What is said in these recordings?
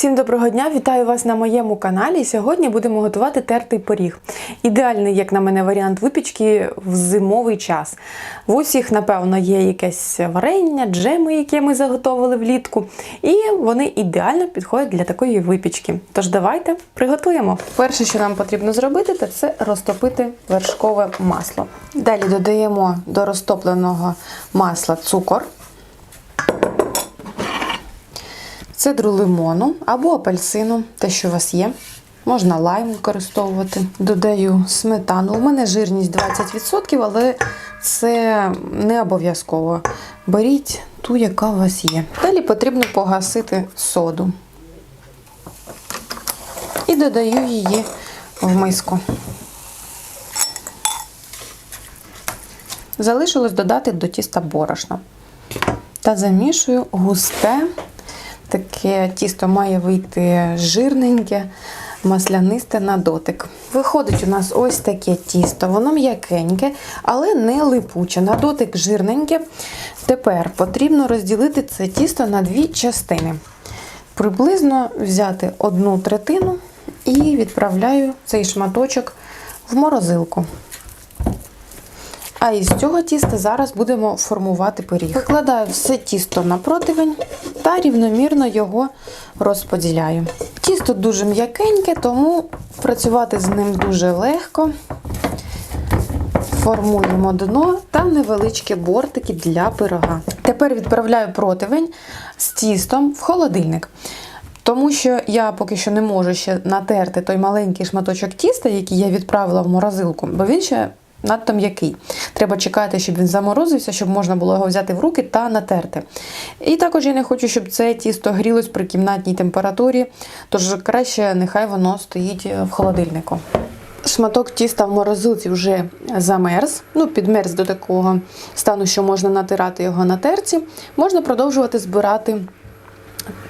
Всім доброго дня! Вітаю вас на моєму каналі. Сьогодні будемо готувати тертий пиріг. Ідеальний, як на мене, варіант випічки в зимовий час. В усіх, напевно, є якесь варення, джеми, які ми заготовили влітку, і вони ідеально підходять для такої випічки. Тож давайте приготуємо. Перше, що нам потрібно зробити, це розтопити вершкове масло. Далі додаємо до розтопленого масла цукор. Цедру лимону або апельсину, те, що у вас є. Можна лайм використовувати. Додаю сметану. У мене жирність 20%, але це не обов'язково. Беріть ту, яка у вас є. Далі потрібно погасити соду. І додаю її в миску. Залишилось додати до тіста борошна. Та замішую густе. Таке тісто має вийти жирненьке, маслянисте на дотик. Виходить у нас ось таке тісто, воно м'якеньке, але не липуче. На дотик жирненьке. Тепер потрібно розділити це тісто на дві частини. Приблизно взяти одну третину і відправляю цей шматочок в морозилку. А із цього тіста зараз будемо формувати пиріг. Викладаю все тісто на противень та рівномірно його розподіляю. Тісто дуже м'якеньке, тому працювати з ним дуже легко. Формуємо дно та невеличкі бортики для пирога. Тепер відправляю противень з тістом в холодильник. Тому що я поки що не можу ще натерти той маленький шматочок тіста, який я відправила в морозилку, бо він ще надто м'який. Треба чекати, щоб він заморозився, щоб можна було його взяти в руки та натерти. І також я не хочу, щоб це тісто грілось при кімнатній температурі, тож краще нехай воно стоїть в холодильнику. Шматок тіста в морозилці вже замерз, ну підмерз до такого стану, що можна натирати його на терці. Можна продовжувати збирати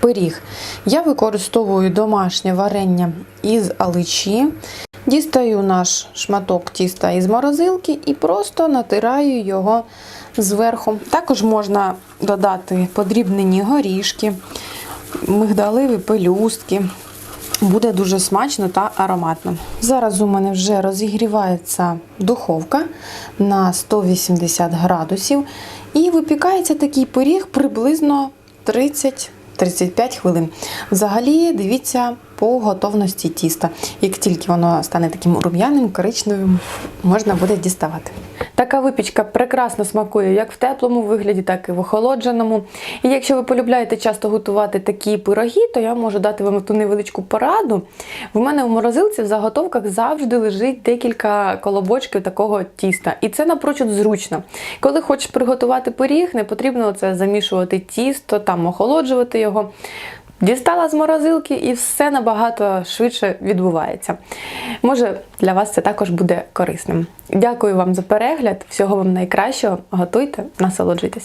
пиріг. Я використовую домашнє варення із аличі. Дістаю наш шматок тіста із морозилки і просто натираю його зверху. Також можна додати подрібнені горішки, мигдалеві пелюстки. Буде дуже смачно та ароматно. Зараз у мене вже розігрівається духовка на 180 градусів. І випікається такий пиріг приблизно 30 35 хвилин. Взагалі, дивіться по готовності тіста. Як тільки воно стане таким рум'яним, коричневим, можна буде діставати. Така випічка прекрасно смакує як в теплому вигляді, так і в охолодженому. І якщо ви полюбляєте часто готувати такі пироги, то я можу дати вам ту невеличку пораду. В мене в морозилці в заготовках завжди лежить декілька колобочків такого тіста. І це напрочуд зручно. Коли хочеш приготувати пиріг, не потрібно це замішувати тісто, там охолоджувати його. Дістала з морозилки і все набагато швидше відбувається. Може, для вас це також буде корисним. Дякую вам за перегляд, всього вам найкращого. Готуйте, насолоджуйтесь.